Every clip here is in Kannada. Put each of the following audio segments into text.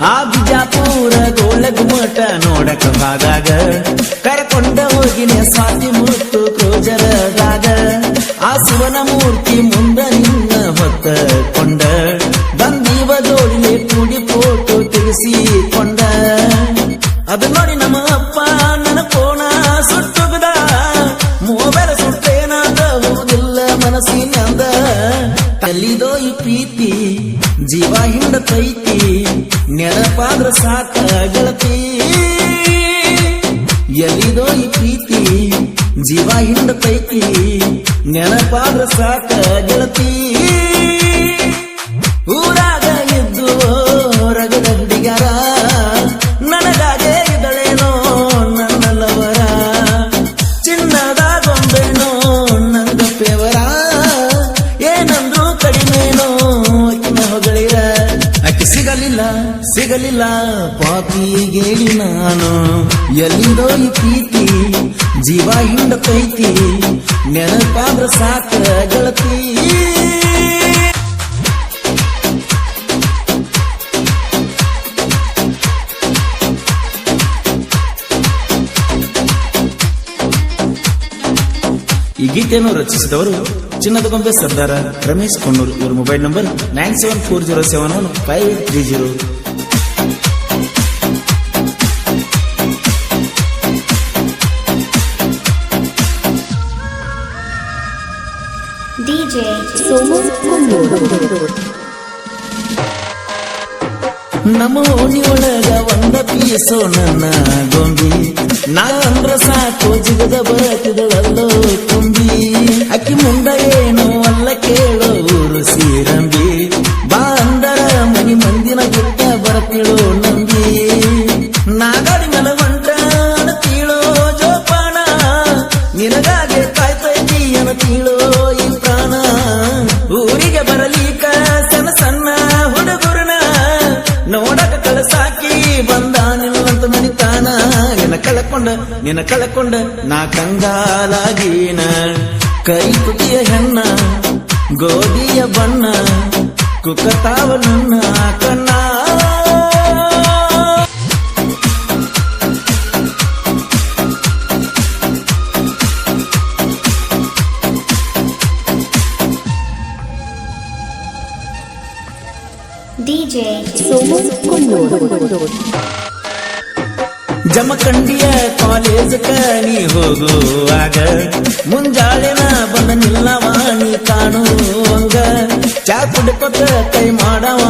ಆ ಬಿಜಾಪುರ ಮಠ ನೋಡಕ ಭಾಗಾಗ. ಕರ್ಕೊಂಡ ಹೋಗಿನ ಸ್ವಾತಿ ಮುತ್ತು ಕ್ರೋಜರದಾಗ ಆ ಶಿವನ ಮೂರ್ತಿ ಮುಂದ ನಿನ್ನ ಹೊತ್ತ ಕೊಂಡ ಬಂದೀವ ಜೋಡಿಲೆ ಕೂಡಿ ಫೋಟೋ ತೆಗೆಸಿಕೊಂಡ ತಲ್ಲಿದೋ ಈ ಪ್ರೀತಿ, ಜೀವ ಹಿಂಡತೈತಿ ನೆನಪಾದ್ರ ಸಾಕ ಗೆಳತಿ. ಎಲ್ಲಿದೋ ಈ ಪ್ರೀತಿ, ಜೀವ ಹಿಂಡತೈತಿ ನೆನಪಾದ್ರ ಸಾಕ ಗೆಳತಿ. ಊರಾಗ ಸಿಗಲಿಲ್ಲ ಪಾಪಿಗೇಳಿ ನಾನು. ಎಲ್ಲಿಂದೋ ಈ ಪ್ರೀತಿ, ಜೀವ ಹಿಂಡತೈತಿ ನೆನಪಾದ್ರ ಸಾಕ ಗೆಳತಿ. ಈ ಗೀತೆಯನ್ನು ರಚಿಸಿದವರು ಚಿನ್ನದ ಗೊಂಬೆ ಸರ್ದಾರ ರಮೇಶ್ ಕೊಣ್ಣೂರು. ಇವರ mobile number nine seven four zero seven one five three zero Kundur. ನಮ್ಮ ಓಣಿಯೊಳಗ ಒಂದ ಪೀಸೋ ನನ್ನ ಗೊಂಬಿ ನಾ ಅಂದ್ರ ಸಾಕು ಜಿಗದ ಬರತಿದಳಲ್ಲೋ ತುಂಬಿ ಅಕ್ಕಿ ಮುಂದ ಏನು ಅಲ್ಲ ಕೇಳೋ ಊರು ಸೀರಂಬಿ ನಿನ್ನ ಕಳಕೊಂಡ ನಾ ಕಂಗಾಲಾಗೀನ ಕೈ ಕುಟಿಯ ಹೆಣ್ಣ, ಗೋಧಿಯ ಬಣ್ಣ, ಕುಕ್ಕತಾವ ನನ್ನ ಕಣ್ಣ DJ ಸೋಮ Kundur. ಜಮಖಂಡಿಯ ಕಾಲೇಜ್ ನೀ ಹೋಗುವಾಗ ಮುಂಜಾಳೆನ ಬಂದ ನಿಲ್ಲವಾಣಿ ಕಾಣುವಂಗ ಚಾ ಕುಡ್ಕೊತ ಕೈ ಮಾಡವ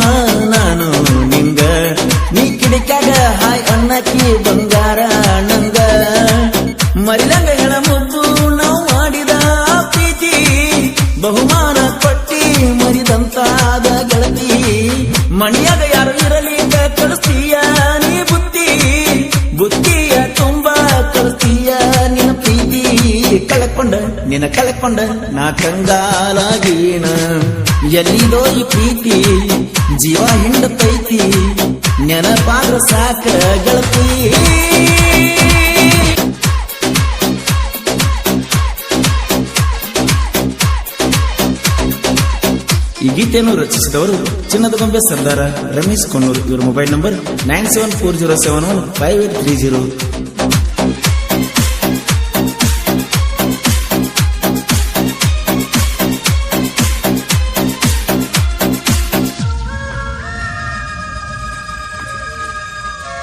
ನಾನು ನಿಂಗ. ನೀ ಕಿಡಿಕ್ಯಾಗ ಹಾಯ್ ಅನ್ನಕ್ಕಿ ಬಂಗಾರ ನಂಗ. ಮಲ್ಲಂಗ ಹೆಣ ಮುದ್ದು ನಾವು ಮಾಡಿದ ಪ್ರೀತಿ, ಬಹುಮಾನ ಕೊಟ್ಟಿ ಮರಿದಂತಾದ ಗೆಳತಿ. ಮಣಿಯಾಗ ಯಾರು ಇರಲಿ ಕಳಿಸ್ತೀಯ? ತುಂಬಾ ಕಲ್ತೀಯ ನಿನ್ನ ಪ್ರೀತಿ ಕಳಕೊಂಡ, ನಿನ್ನ ಕಳಕೊಂಡ, ನಾ ಕಂಗಾಲಾಗೀನ. ಎಲ್ಲಿದೋ ಈ ಪ್ರೀತಿ, ಜೀವ ಹಿಂಡತೈತಿ, ನೆನಪಾದ್ರ ಸಾಕ ಗೆಳತಿ. ಈ ಗೀತೆಯನ್ನು ರಚಿಸಿದವರು ಚಿನ್ನದ ಗೊಂಬೆ ಸರ್ದಾರ ರಮೇಶ್ ಕೊಣ್ಣೂರು ಇವರ mobile number nine seven four zero seven one five eight three zero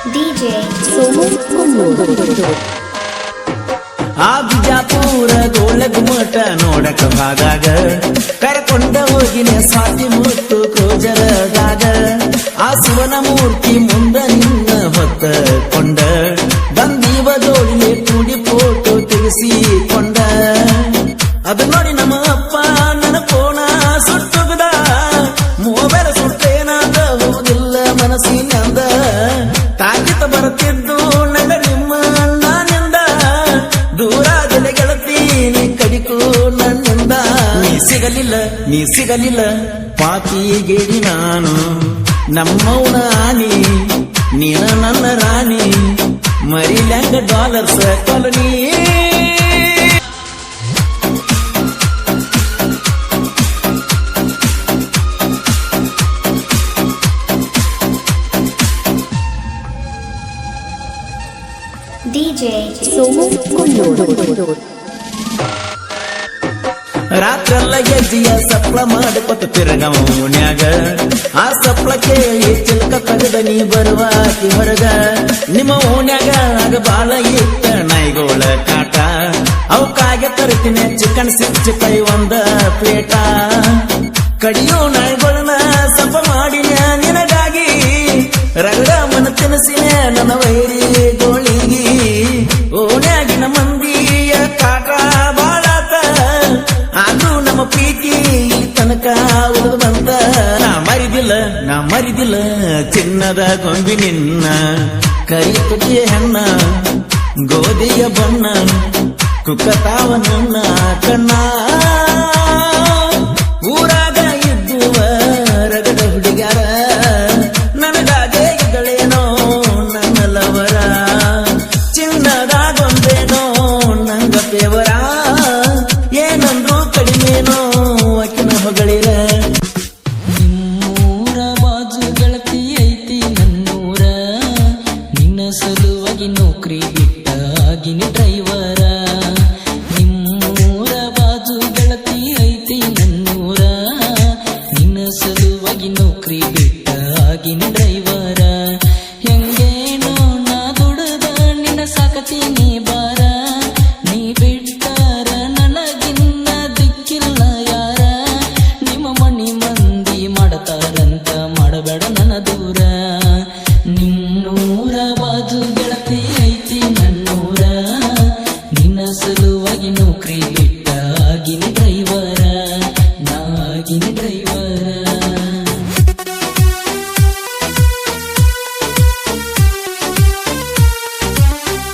DJ Somu Kundur. ಆ ಬಿಜಾಪುರ ಗೋಳ ಮಠ ನೋಡಕ ಭಾಗಾಗ. ಕರ್ಕೊಂಡ ಹೋಗಿನ ಸ್ವಾತಿ ಮುತ್ತು ಕ್ರೋಜರದಾಗ ಆ ಶಿವನ ಮೂರ್ತಿ ಮುಂದ ನಿನ್ನ ಹೊತ್ತ ಕೊಂಡ ಸಿಗಲಿಲ್ಲ, ನೀ ಸಿಗಲಿಲ್ಲ ಪಾಪಿಗೇಡಿ ನಾನು. ನಮ್ಮವನ ಆನಿ, ನೀನ ನನ್ನ ರಾಣಿ. ಮರಿಲ್ಯಾಂಗ ಡಾಲರ್ಸ್ ಕಾಲೋನಿ. ಡಿಜೆ ಸೋಮ Kondor. ರಾತ್ರೆಲ್ಲ ಎಜ್ಜಿಯ ಸಪ್ಲ ಮಾಡಿಕೊತ ತಿರುಗವ ಓಣ್ಯಾಗ ಆ ಸಪ್ಲ ಕೇಳಿ ಚಿಲ್ಕ ತಗದ ನೀ ಬರುವಾಕಿ ಹೊರಗ. ನಿಮ್ಮ ಓಣ್ಯಾಗ ಆಗ ಬಾಲ ಇತ್ತ ನೈಗೋಳ ಕಾಟ. ಅವಕ್ಕಾಗೆ ತರ್ತೀನಿ ಚಿಕನ್ ಸಿಕ್ಸ್ ಪೈ ಒಂದ ಪ್ಲೇಟ. ಕಡಿಯೋ ನಾಯಿಗಳನ್ನ ಸಪ ಮಾಡಿನ ನಿನಗಾಗಿ. ರಗಡ ಮನ ತಿನಸಿನ ನನ್ನ ವೈರಿ. ನಾ ಮರಿದಿಲ್ಲ ಚಿನ್ನದ ಗೊಂಬಿ ನಿನ್ನ. ಕೈ ತುಟಿಯ ಹೆಣ್ಣ ಗೋಧಿಯ ಬಣ್ಣ ಕುಕ್ಕತಾವ ನನ್ನ ಕಣ್ಣ. ಸಲುವಾಗಿ ನೌಕರಿ ಬಿಟ್ಟಾಗಿನ ಡ್ರೈವರ ನಾಗಿನ ಡ್ರೈವರ.